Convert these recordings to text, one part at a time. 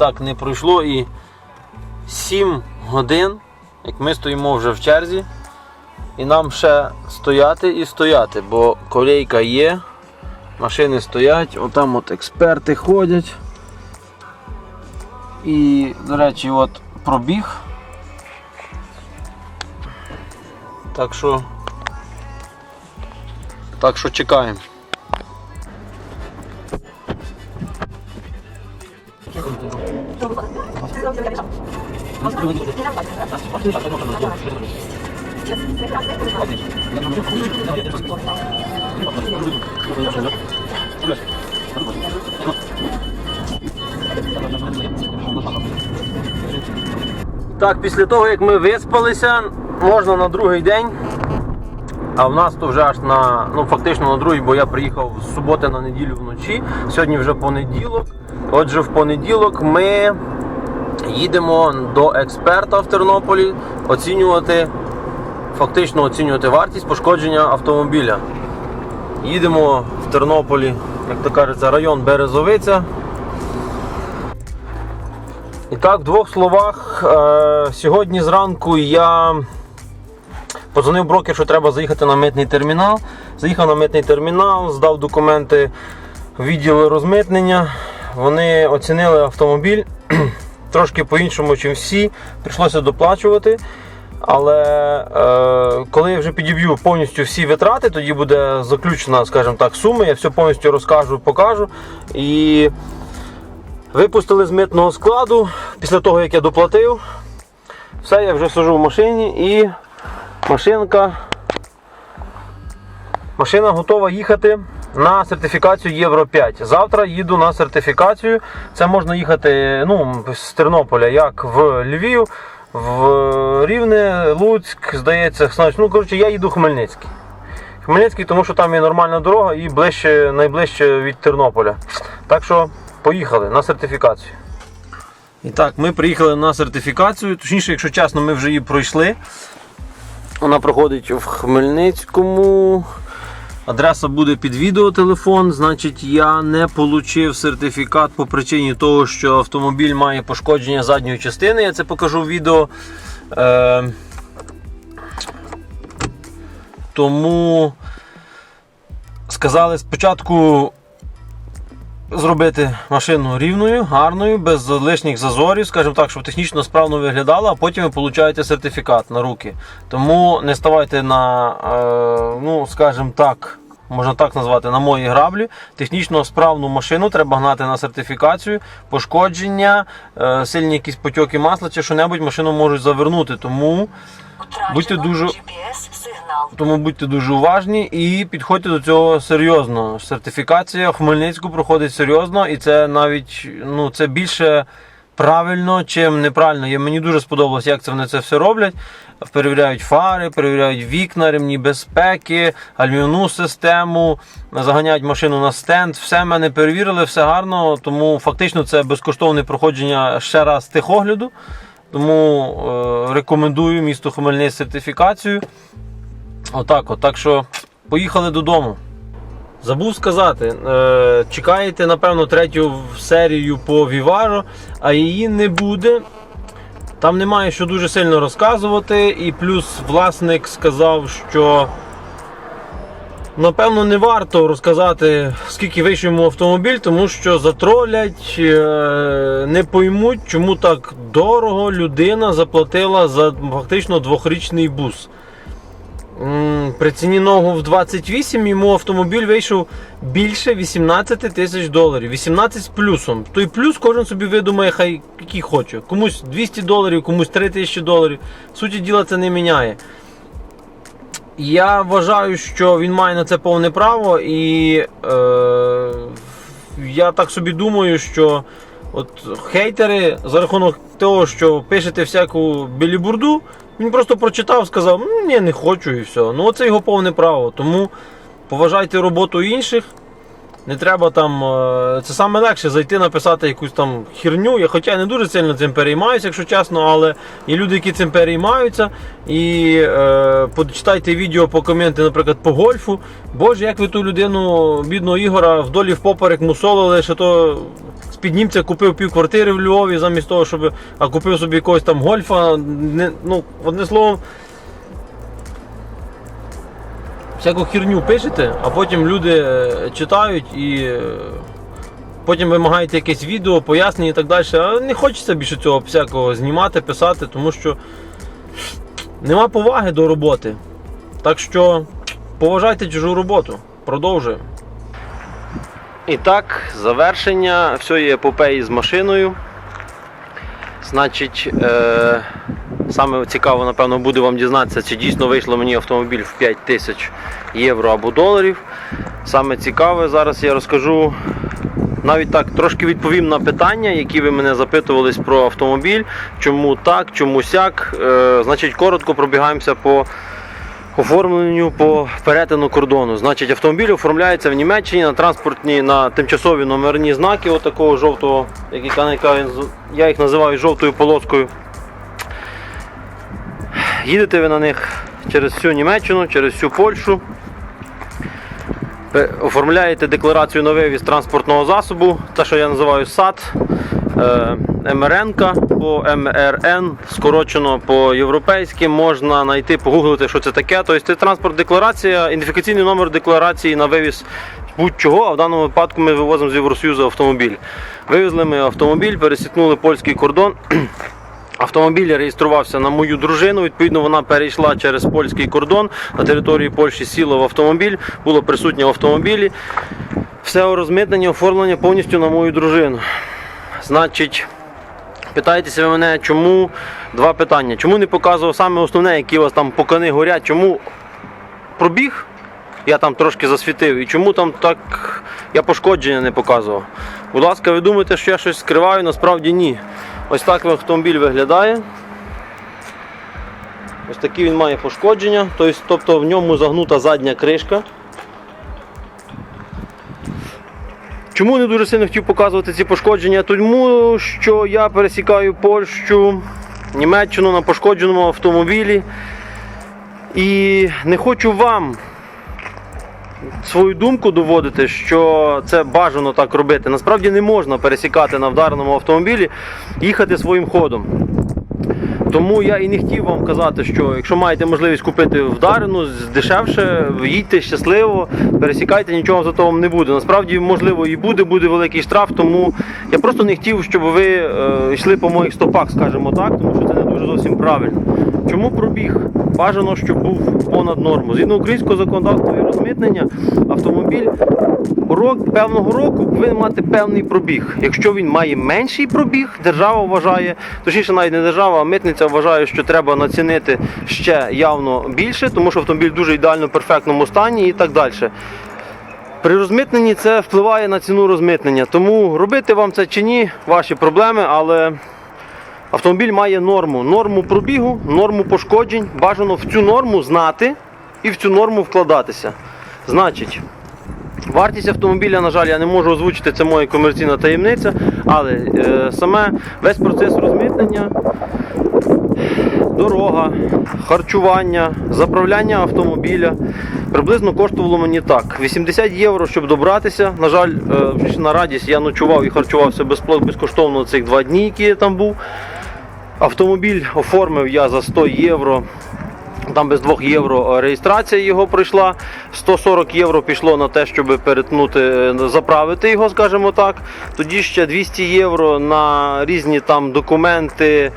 Так не пройшло і 7 годин, як ми стоїмо вже в черзі. І нам ще стояти і стояти, бо колейка є, машини стоять, отам от експерти ходять. І, до речі, от пробіг. Так що. Так що чекаємо. Так, після того як ми виспалися, можна на другий день. А в нас то вже аж на ну фактично на другий, бо я приїхав з суботи на неділю вночі. Сьогодні вже понеділок. Отже, в понеділок ми їдемо до експерта в Тернополі оцінювати, фактично оцінювати вартість пошкодження автомобіля. Їдемо в Тернополі, як то кажеться, район Березовиця. І так, в двох словах, е, сьогодні зранку я Подзвонив брокер, що треба заїхати на митний термінал. Заїхав на митний термінал, здав документи в відділ розмитнення. Вони оцінили автомобіль трошки по-іншому, ніж всі. Прийшлося доплачувати. Але е, коли я вже підіб'ю повністю всі витрати, тоді буде заключена, скажімо так, сума. Я все повністю розкажу, покажу. І випустили з митного складу після того, як я доплатив. Все, я вже сижу в машині і машинка. Машина готова їхати на сертифікацію Євро 5. Завтра їду на сертифікацію. Це можна їхати ну, з Тернополя, як в Львів, в Рівне, Луцьк, здається. Ну, коротше, я їду в Хмельницький. Хмельницький, тому що там є нормальна дорога і ближче, найближче від Тернополя. Так що поїхали на сертифікацію. І так, ми приїхали на сертифікацію. Точніше, якщо чесно, ми вже її пройшли. Вона проходить в Хмельницькому. Адреса буде під відео телефон. Значить, я не отримав сертифікат по причині того, що автомобіль має пошкодження задньої частини. Я це покажу в відео. Е, тому сказали спочатку зробити машину рівною, гарною, без лишніх зазорів, скажімо так, щоб технічно справно виглядала, а потім ви получаєте сертифікат на руки. Тому не ставайте на, е, ну, скажімо так, можна так назвати, на мої граблі. Технічно справну машину треба гнати на сертифікацію, пошкодження, е, сильні якісь потьоки масла чи що-небудь машину можуть завернути. Тому Будьте дуже- тому будьте дуже уважні і підходьте до цього серйозно. Сертифікація в Хмельницьку проходить серйозно, і це навіть ну, це більше правильно, чим неправильно. Я, мені дуже сподобалось, як це вони це все роблять. Перевіряють фари, перевіряють вікна, ремні безпеки, гальмівну систему, заганяють машину на стенд. Все мене перевірили, все гарно. Тому фактично це безкоштовне проходження ще раз техогляду. Тому е, рекомендую місту Хмельницький сертифікацію. Отак, от. Так що поїхали додому. Забув сказати, е, чекаєте, напевно, третю серію по Віваро, а її не буде. Там немає що дуже сильно розказувати. І плюс власник сказав, що напевно не варто розказати, скільки вийшов йому автомобіль, тому що затролять, е, не поймуть, чому так дорого людина заплатила за фактично двохрічний бус. При ціні ногу в 28 йому автомобіль вийшов більше 18 тисяч доларів. 18 з плюсом. Той плюс кожен собі видумає, хай який хоче. Комусь 200 доларів, комусь 3 тисячі доларів. Суті діла це не міняє. Я вважаю, що він має на це повне право, і е, я так собі думаю, що от хейтери за рахунок того, що пишете всяку білібурду, він просто прочитав, сказав, «Ну, ні, не хочу і все. Ну це його повне право. Тому поважайте роботу інших, Не треба там. е, Це саме легше зайти, написати якусь там херню. Я хоча не дуже сильно цим переймаюся, якщо чесно, але є люди, які цим переймаються. І е, почитайте відео по коменти, наприклад, по гольфу. Боже, як ви ту людину, бідного Ігора, вдолі впоперек мусолили, що то з-під купив пів квартири в Львові, замість того, щоб а купив собі якогось там гольфа. Не, ну, одним словом. Всяку херню пишете, а потім люди е, читають і е, потім вимагаєте якесь відео, пояснення і так далі. А не хочеться більше цього всякого знімати, писати, тому що нема поваги до роботи. Так що поважайте чужу роботу. Продовжуємо. І так, завершення всієї епопеї з машиною. Значить, е, саме цікаво, напевно, буде вам дізнатися, чи дійсно вийшло мені автомобіль в 5 тисяч євро або доларів. Саме цікаве, зараз я розкажу. Навіть так трошки відповім на питання, які ви мене запитувались про автомобіль. Чому так, чому сяк. Е, значить, коротко пробігаємося по оформленню по перетину кордону. Значить, автомобіль оформляється в Німеччині на транспортні, на тимчасові номерні знаки, отакого жовтого, я їх називаю жовтою полоскою. Їдете ви на них через всю Німеччину, через всю Польщу. Оформляєте декларацію на вивіз транспортного засобу, те, що я називаю САД, е, МРН по МРН, скорочено по-європейськи, можна знайти, погуглити, що це таке. Тобто це транспорт декларація, ідентифікаційний номер декларації на вивіз будь-чого, а в даному випадку ми вивозимо з Євросоюзу автомобіль. Вивезли ми автомобіль, пересікнули польський кордон. Автомобіль реєструвався на мою дружину. Відповідно, вона перейшла через польський кордон на території Польщі, сіла в автомобіль, було присутнє в автомобілі. Все розмитнення, оформлення повністю на мою дружину. Значить, питаєтеся ви мене, чому два питання. Чому не показував саме основне, які у вас там покани горять, чому пробіг? Я там трошки засвітив. І чому там так я пошкодження не показував? Будь ласка, ви думаєте, що я щось скриваю? Насправді ні. Ось так автомобіль виглядає. Ось такі він має пошкодження, Тобто- тобто в ньому загнута задня кришка. Чому не дуже сильно хотів показувати ці пошкодження? Тому що я пересікаю Польщу, Німеччину на пошкодженому автомобілі. І не хочу вам свою думку доводити, що це бажано так робити. Насправді не можна пересікати на вдареному автомобілі, їхати своїм ходом. Тому я і не хотів вам казати, що якщо маєте можливість купити вдарену дешевше, їдьте щасливо, пересікайте, нічого за того не буде. Насправді, можливо, і буде, буде великий штраф, тому я просто не хотів, щоб ви е, йшли по моїх стопах, скажімо так, тому що це не дуже зовсім правильно. Чому пробіг? Бажано, щоб був понад норму. Згідно українського законодавства і розмитнення, автомобіль рок, певного року повинен мати певний пробіг. Якщо він має менший пробіг, держава вважає, точніше навіть не держава, а митниця вважає, що треба націнити ще явно більше, тому що автомобіль в дуже ідеально перфектному стані і так далі. При розмитненні це впливає на ціну розмитнення. Тому робити вам це чи ні, ваші проблеми, але автомобіль має норму. Норму пробігу, норму пошкоджень. Бажано в цю норму знати і в цю норму вкладатися. Значить, Вартість автомобіля, на жаль, я не можу озвучити, це моя комерційна таємниця, але е, саме весь процес розмитнення, дорога, харчування, заправляння автомобіля приблизно коштувало мені так: 80 євро, щоб добратися. На жаль, е, на радість я ночував і харчувався безкоштовно цих два дні, які я там був. Автомобіль оформив я за 100 євро. Там без 2 євро е, реєстрація його пройшла. 140 євро пішло на те, щоб перетнути, е, заправити його, скажімо так. Тоді ще 200 євро на різні там документи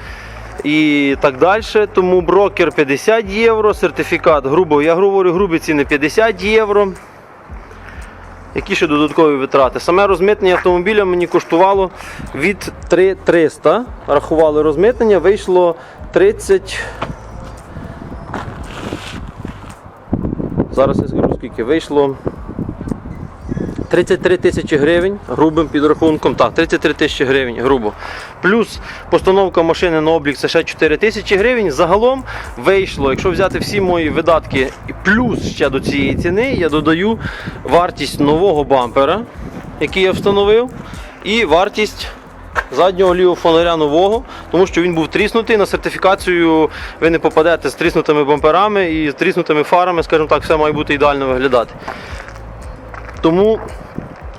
і так далі. Тому брокер 50 євро, сертифікат грубо, я говорю, грубі ціни 50 євро. Які ще додаткові витрати? Саме розмитнення автомобіля мені коштувало від 3300. Рахували розмитнення, вийшло 30. Зараз я скажу скільки вийшло. 33 тисячі гривень грубим підрахунком. Так, 33 тисячі гривень грубо. Плюс постановка машини на облік це ще 4 тисячі гривень. Загалом вийшло, якщо взяти всі мої видатки плюс ще до цієї ціни, я додаю вартість нового бампера, який я встановив, і вартість заднього лівого фонаря нового, тому що він був тріснутий. На сертифікацію ви не попадете з тріснутими бамперами і з тріснутими фарами, скажімо так, все має бути ідеально виглядати. Тому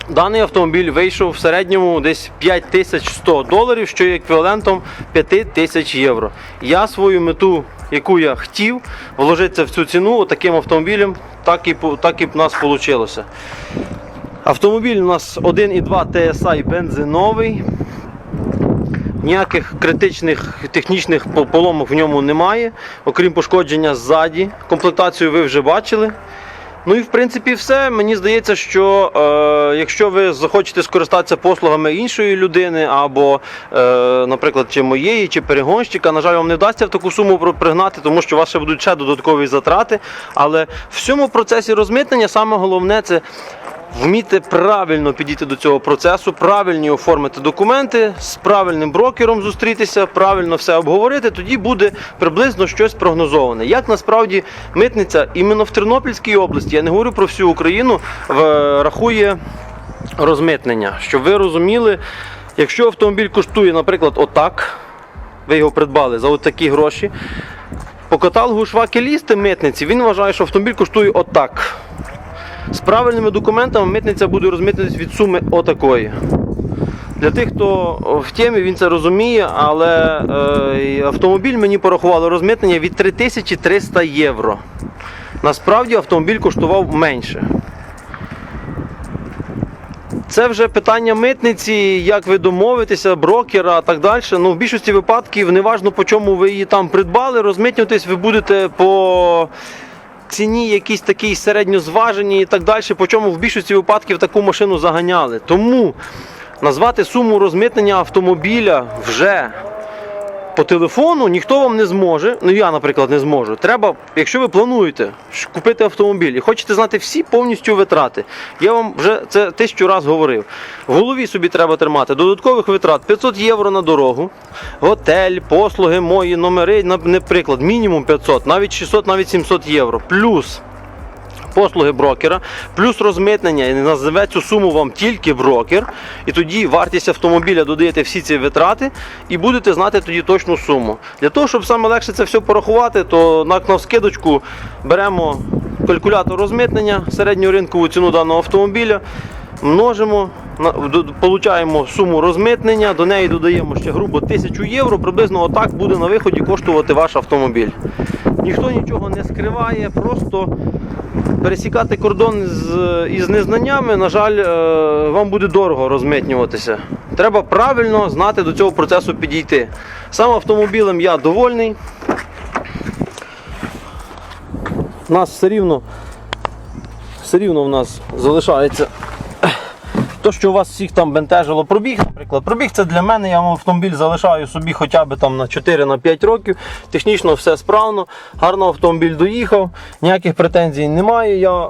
даний автомобіль вийшов в середньому десь 5100 доларів, що є еквівалентом 5000 євро. Я свою мету, яку я хотів, вложитися в цю ціну таким автомобілем, так і, так і в нас вийшло. Автомобіль у нас 1,2 TSI бензиновий. Ніяких критичних технічних поломок в ньому немає, окрім пошкодження ззаді. Комплектацію ви вже бачили. Ну і в принципі все. Мені здається, що е, якщо ви захочете скористатися послугами іншої людини, або, е, наприклад, чи моєї, чи перегонщика, на жаль, вам не вдасться в таку суму пригнати, тому що у вас ще будуть ще додаткові затрати. Але в цьому процесі розмитнення саме головне це вміти правильно підійти до цього процесу, правильно оформити документи, з правильним брокером зустрітися, правильно все обговорити, тоді буде приблизно щось прогнозоване. Як насправді митниця іменно в Тернопільській області, я не говорю про всю Україну, рахує розмитнення. Щоб ви розуміли, якщо автомобіль коштує, наприклад, отак, ви його придбали за отакі гроші. По каталогу швакелісти митниці він вважає, що автомобіль коштує отак. З правильними документами митниця буде розмитнитись від суми отакої. Для тих, хто в темі, він це розуміє, але е, автомобіль мені порахували розмитнення від 3300 євро. Насправді автомобіль коштував менше. Це вже питання митниці, як ви домовитеся, брокера і так далі. Ну, в більшості випадків, неважно по чому ви її там придбали, розмитнюватись ви будете по ціні якісь такій середньозваженій і так далі, по чому в більшості випадків таку машину заганяли. Тому назвати суму розмитнення автомобіля вже по телефону ніхто вам не зможе. Ну я, наприклад, не зможу. Треба, якщо ви плануєте купити автомобіль і хочете знати всі повністю витрати, я вам вже це тисячу разів говорив. В голові собі треба тримати додаткових витрат 500 євро на дорогу, готель, послуги мої, номери, наприклад, мінімум 500, навіть 600, навіть 700 євро. Плюс послуги брокера, плюс розмитнення, і називе цю суму вам тільки брокер, і тоді вартість автомобіля додаєте всі ці витрати і будете знати тоді точну суму. Для того, щоб саме легше це все порахувати, то на, скидочку беремо калькулятор розмитнення, середньоринкову ціну даного автомобіля. Множимо, получаємо суму розмитнення, до неї додаємо ще грубо 1000 євро, приблизно отак буде на виході коштувати ваш автомобіль. Ніхто нічого не скриває, просто пересікати кордон з, із незнаннями, на жаль, е, вам буде дорого розмитнюватися. Треба правильно знати до цього процесу підійти. Сам автомобілем я довольний. У нас все рівно, все рівно в нас залишається то, що у вас всіх там бентежило пробіг, наприклад, пробіг це для мене, я вам автомобіль залишаю собі хоча б там на 4-5 років. Технічно все справно, гарно автомобіль доїхав, ніяких претензій немає. Я е,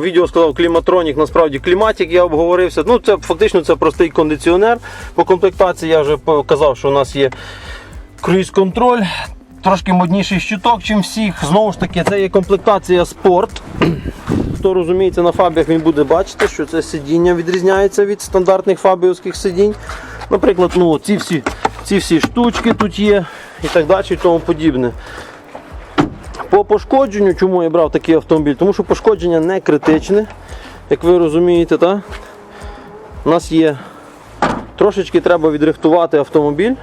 відео сказав кліматронік, насправді кліматик я обговорився. Ну, це фактично це простий кондиціонер. По комплектації я вже показав, що у нас є круїз-контроль. Трошки модніший щиток, чим всіх. Знову ж таки, це є комплектація спорт. Хто розуміється на фабіях, він буде бачити, що це сидіння відрізняється від стандартних фабіовських сидінь. Наприклад, ну, ці, всі, ці всі штучки тут є і так далі і тому подібне. По пошкодженню, чому я брав такий автомобіль? Тому що пошкодження не критичне, як ви розумієте. Та? У нас є трошечки треба відрихтувати автомобіль.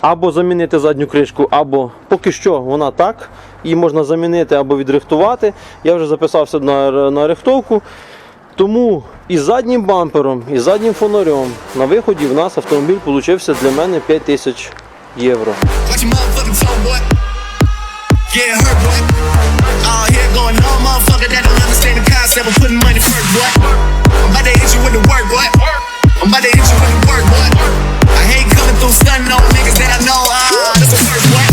Або замінити задню кришку, або поки що вона так. Її можна замінити або відрихтувати. Я вже записався на, на рихтовку. Тому і заднім бампером, і заднім фонарем на виході в нас автомобіль получився для мене 5000 євро. Watch your motherfucking toe, boy. Yeah, it hurt, boy. All here going on, motherfucker that don't understand the concept of putting money first, boy. I'm about to hit you with the work, boy. I hate coming through stunning on niggas that I know. Ah, this the worst, boy.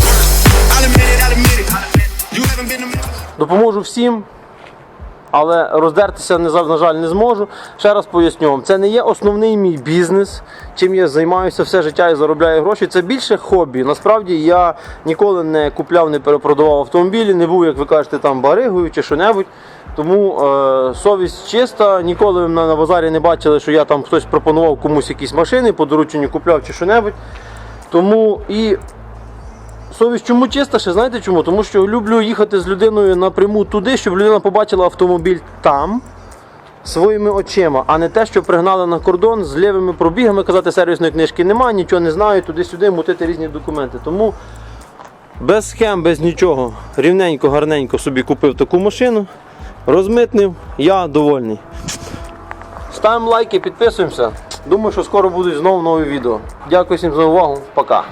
Допоможу всім. але роздертися, на жаль, не зможу. Ще раз поясню вам, це не є основний мій бізнес, чим я займаюся все життя і заробляю гроші. Це більше хобі. Насправді я ніколи не купляв, не перепродавав автомобілі, не був, як ви кажете, там баригою чи що-небудь. Тому е, совість чиста, ніколи ви на базарі не бачили, що я там хтось пропонував комусь якісь машини, по дорученню купляв чи що-небудь. Тому і совість чому чиста, ще знаєте чому? Тому що люблю їхати з людиною напряму туди, щоб людина побачила автомобіль там своїми очима, а не те, що пригнали на кордон з лівими пробігами, казати, сервісної книжки немає, нічого не знаю, туди-сюди мутити різні документи. Тому без схем, без нічого, рівненько, гарненько собі купив таку машину, розмитнив, я довольний. Ставимо лайки, підписуємося. Думаю, що скоро будуть знову нові відео. Дякую всім за увагу. Пока.